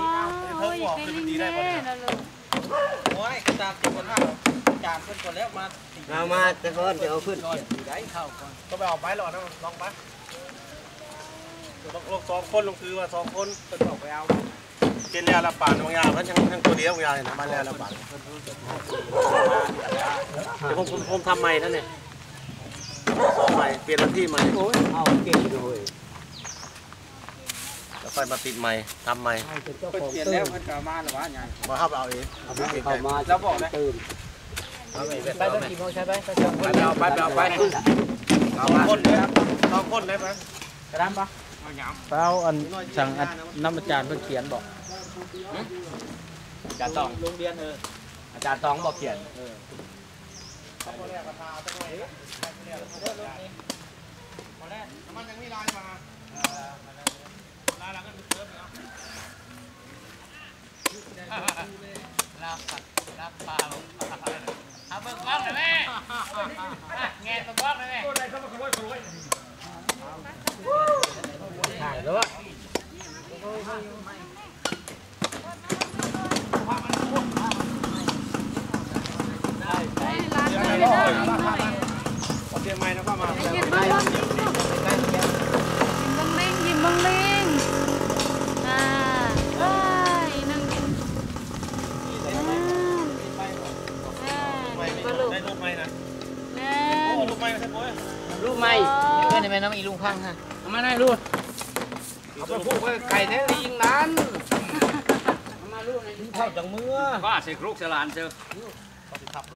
มาโอ้ยอยากได้ลิงแน่นะลูกโอ้ยจานตัวข้าจานเพิ่นก่อนแล้วมาเอามาแต่ก่อนจะเอาขึ้นได้ข้าก่อนก็ไปเอาไปหรอนะลองไปลงสองคนลงคือว่าสองคนเป็นออกไปเอาเจนแล้วละป่านบางอย่างมันยังยังตัวเดียวบางอย่างนะมาแล้วละป่านเดี๋ยวผมผมทำใหม่นั่นเนี่ยสองใหม่เปลี่ยนที่ใหม่โอ้ยเอาเก่งด้วย ค่อยมาติดใหม่ทำใหม่ให้เป็นเจ้าเพิ่นของเปลี่ยนตื่แล้วนเพิ่นก็มาหรือว่าไงมาห้าเอาเองเอาเข้ามาตื่นไปต้องกินเขาใช่ไหมไปจังไปเอาไปเอาไปสองคนเลยครับสองคนเลยไหมกระดำปะเปล่าอันสั่งอันน้ำอาจารย์เพิ่นเขียนบอกอาจารย์ตองโรงเรียนเอออาจารย์ตองบอกเขียนมันยังไม่ลายมาลายแล้วก็เติมเนาะรับรับปลาเอาเบิกกล้องหน่อยแม่แงนเบิกกล้องหน่อยแม่ถ่า ยแล้วว่า ให้ร้านเลยได้ลิงหน่อย เตรียมไม้นะพ่อมา ยิ้มบ้างบ้างยิ้มบ้างลิงยิ้มบ้างลิงอ่าไปนั่งกินอ่าอ่าดีป่ะลูก ได้ลูกไม้นะ แน่ โอ้ลูกไม้ใช่ไหม ลูก ไม่เพื่อนในแม่น้ำอีลุงข้างฮะเอามาได้ลูกเอาไปพูดว่าไก่แท้ลิงนั้นเข้าจังมือว่าใส่ครุกสลานเชียว